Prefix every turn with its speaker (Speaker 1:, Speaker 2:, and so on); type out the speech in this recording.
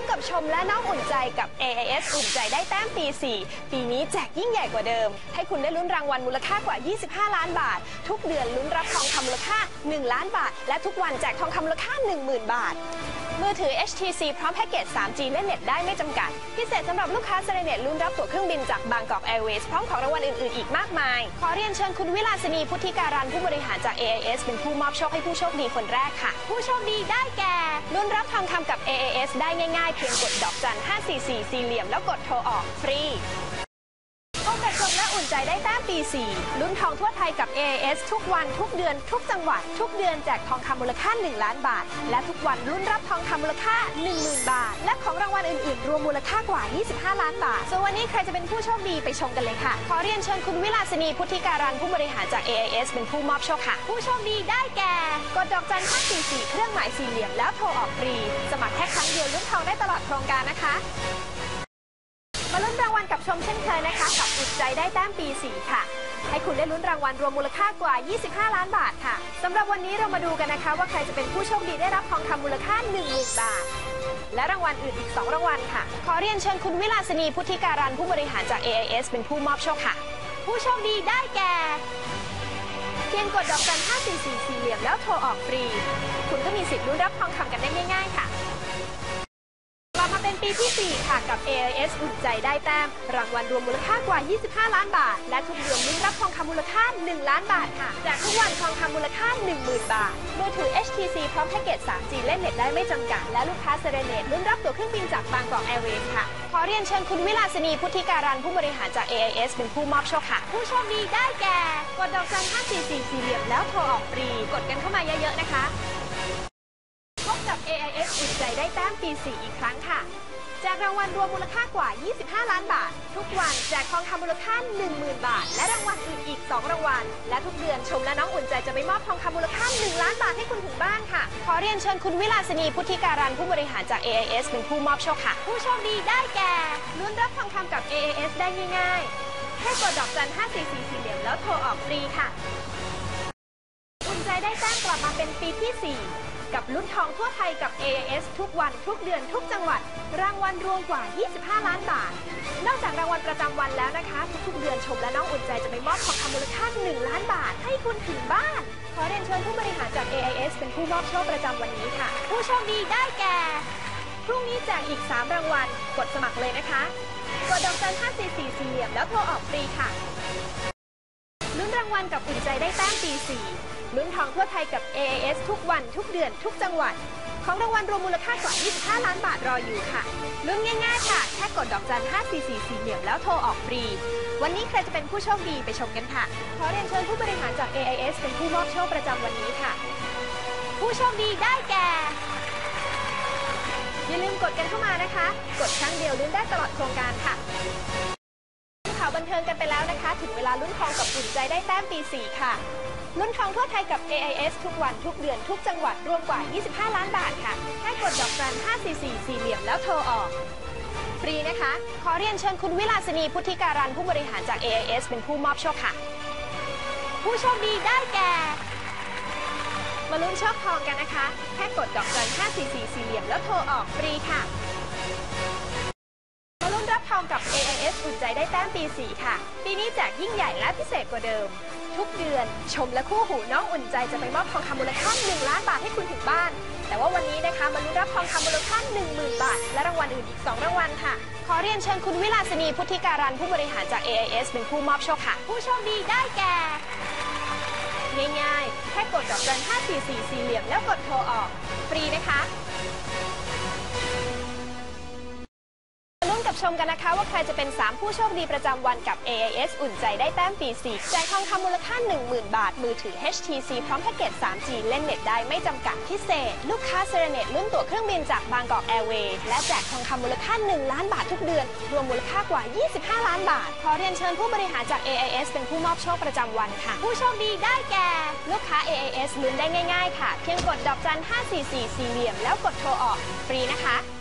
Speaker 1: บกับชมและน้องอุ่นใจกับ AIS อุ่นใจได้แต้มปี 4 ปีนี้แจกยิ่งใหญ่กว่าเดิม ให้คุณได้ลุ้นรางวัลมูลค่ากว่า 25 ล้านบาท ทุกเดือนลุ้นรับทองคำมูลค่า 1 ล้านบาท และทุกวันแจกทองคำมูลค่า 10,000 บาท มือถือ HTC พร้อมแพ็กเกจ 3G เล่นเน็ตได้ไม่จำกัด พิเศษสำหรับลูกค้าเซเลเน็ตลุ้นรับตั๋วเครื่องบินจากบางกอกแอร์เวย์พร้อมของรางวัลอื่นๆอีกมากมาย ขอเรียนเชิญคุณวิลาสินีพุทธิการันผู้บริหารจาก AIS เป็นผู้มอบโชคให้ผู้โชคดีคนแรกค่ะ ผู้โชคดีได้แก่ลุ้นรับทองคำกับ AIS ได้ง่ายเพียงกดดอกจัน544สี่เหลี่ยมแล้วกดโทรออกฟรี พบกับชมและ อุ่นใจได้แต้มปี 4 ลุ้นทองทั่วไทยกับ AIS ทุกวันทุกเดือนทุกจังหวัด ทุกเดือนแจกทองคำมูลค่า 1 ล้านบาท และทุกวันลุ้นรับทองคำมูลค่า 10,000 บาท และของรางวัลอื่นๆ รวมมูลค่ากว่า 25 ล้านบาท ส่วนวันนี้ใครจะเป็นผู้โชคดีไปชมกันเลยค่ะ ขอเรียนเชิญคุณวิลาสินีพุทธิการันผู้บริหารจาก AIS เป็นผู้มอบโชคค่ะ ผู้โชคดีได้แก่ กดดอกจัน544 เครื่องหมายสี่เหลี่ยมแล้วโทรออกฟรี สมัครแค่ครั้งเดียวลุ้นทองได้ตลอดโครงการนะคะ ชมเช่นเคยนะคะ กับอุ่นใจได้แต้มปี 4 ค่ะ ให้คุณได้ลุ้นรางวัลรวมมูลค่ากว่า 25 ล้านบาทค่ะสำหรับวันนี้เรามาดูกันนะคะ ว่าใครจะเป็นผู้โชคดีได้รับทองคำมูลค่า10,000บาท และรางวัลอื่นอีก 2 รางวัลค่ะ ขอเรียนเชิญคุณวิลาสนีพุทธิการันผู้บริหารจาก AIS เป็นผู้มอบโชคค่ะ ผู้โชคดีได้แก่เพียงกดดอกจัน544สี่เหลี่ยมแล้วโทรออกฟรี คุณก็มีสิทธิ์ลุ้นรับทองคำกันได้ง่ายๆค่ะ ปีที่ 4 ค่ะกับ AIS อุ่นใจได้แต้ม รางวัลรวมมูลค่ากว่า 25 ล้านบาท และทุกเดือนลุ้นรับทองคำมูลค่า 1 ล้านบาทค่ะแจกทุกวันทองคำมูลค่า 10,000 บาทมือถือ HTC พร้อมแพ็กเกจ 3G เล่นเน็ตได้ไม่จำกัด และลูกค้าเซเรเนตลุ้นรับตั๋วเครื่องบินจากบางกอกแอร์เวย์ค่ะ ขอเรียนเชิญคุณวิลาสินีพุทธิการันผู้บริหารจาก AIS เป็นผู้มอบโชคค่ะ ผู้โชคดีได้แก่กดดอกจัน544สี่เหลี่ยมแล้วโทรออกฟรีกดกันเข้ามาเยอะๆนะคะ พบกับ AIS อุ่นใจได้แต้มปี4อีกครั้งค่ะ จกรางวัลรวมมูลค่ากว่า 25 ล้านบาท ทุกวันแจกทองคำมูลค่า 10,000 บาท และรางวัลอื่นอีก 2 รางวัล และทุกเดือนชมและน้องอุ่นใจจะไปมอบทองคำมูลค่า 1 ล้านบาทให้คุณถึงบ้านค่ะ ขอเรียนเชิญคุณวิลาสนีพุทธิการันผู้บริหารจาก AIS เป็นผู้มอบโชคค่ะ ผู้โชคดีได้แก่ลุ้นรับทองคำกับ AIS ได้ง่ายๆแค่กดดอกจัน 544สี่เหลี่ยมแล้วโทรออกฟรีค่ะ อุ่นใจได้แต้มกลับมาเป็นปีที่ 4 กับลุ้นทองทั่วไทยกับ AIS ทุกวันทุกเดือนทุกจังหวัด รางวัลรวมกว่า 25 ล้านบาท นอกจากรางวัลประจำวันแล้วนะคะ ทุกๆเดือนชมและน้องอุ่นใจจะไปมอบทองคำมูลค่า 1 ล้านบาท ให้คุณถึงบ้าน ขอเรียนเชิญผู้บริหารจาก AIS เป็นผู้มอบโชคประจำวันนี้ค่ะ ผู้โชคดีได้แก่พรุ่งนี้แจกอีก 3 รางวัลกดสมัครเลยนะคะกดดอกจัน544สี่เหลี่ยมแล้วโทรออกฟรีค่ะลุ้นรางวัลกับอุ่นใจได้แต้มปี4 ลุ้นทองทั่วไทยกับ AIS ทุกวันทุกเดือนทุกจังหวัด ของรางวัลรวมมูลค่ากว่า 25 ล้านบาทรออยู่ค่ะลุ้นง่ายๆค่ะ แค่กดดอกจัน 544สี่เหลี่ยมแล้วโทรออกฟรี วันนี้ใครจะเป็นผู้โชคดีไปชมกันค่ะ ขอเรียนเชิญผู้บริหารจาก AIS เป็นผู้มอบโชคประจำวันนี้ค่ะ ผู้โชคดีได้แก่ อย่าลืมกดกันเข้ามานะคะ กดครั้งเดียวลุ้นได้ตลอดโครงการค่ะข่าวบันเทิงกันไปแล้วนะคะ ถึงเวลาลุ้นทองกับอุ่นใจได้แต้มปี4ค่ะ ลุ้นทองทั่วไทยกับ AIS ทุกวันทุกเดือนทุกจังหวัดรวมกว่า 25 ล้านบาทค่ะแค่กดดอกจัน544สี่เหลี่ยมแล้วโทรออก ฟรีนะคะ ขอเรียนเชิญคุณวิลาสินีพุทธิการันผู้บริหารจาก AIS เป็นผู้มอบโชคค่ะ ผู้โชคดีได้แก่ มาลุ้นโชคทองกันนะคะ แค่กดดอกจัน544สี่เหลี่ยมแล้วโทรออกฟรีค่ะ มาลุ้นรับทองกับ AIS อุ่นใจได้แต้มปี 4 ค่ะ ปีนี้แจกยิ่งใหญ่และพิเศษกว่าเดิม ทุกเดือน ชมและคู่หูน้องอุ่นใจจะไปมอบทองคำมูลค่า1ล้านบาทให้คุณถึงบ้าน แต่ว่าวันนี้นะคะมาลุ้นรับทองคำมูลค่า10,000 บาท และรางวัลอื่นอีก 2 รางวัลค่ะ ขอเรียนเชิญคุณวิลาสนีพุทธิการันผู้บริหารจาก AIS เป็นผู้มอบโชคค่ะ ผู้โชคดีได้แก่ ง่ายๆ แค่กดดอกจัน544 สี่เหลี่ยมแล้วกดโทรออก ฟรีนะคะ ชมกันนะคะว่าใครจะเป็น 3 ผู้โชคดีประจำวันกับ AIS อุ่นใจได้แต้มปี4แจกทองคำมูลค่า 10,000 บาท มือถือ HTC พร้อมแพ็กเกจ 3G เล่นเน็ตได้ไม่จำกัดพิเศษ ลูกค้าเซเรเนตลุ้นตั๋วเครื่องบินจากบางกอกแอร์เวย์และแจกทองคำมูลค่า 1 ล้านบาททุกเดือน รวมมูลค่ากว่า 25 ล้านบาท ขอเรียนเชิญผู้บริหารจาก AIS เป็นผู้มอบโชคประจำวันค่ะ ผู้โชคดีได้แก่ ลูกค้า AIS ลุ้นได้ง่าย ๆ ค่ะ เพียงกดดอกจัน544สี่เหลี่ยมแล้วกดโทรออกฟรีนะคะ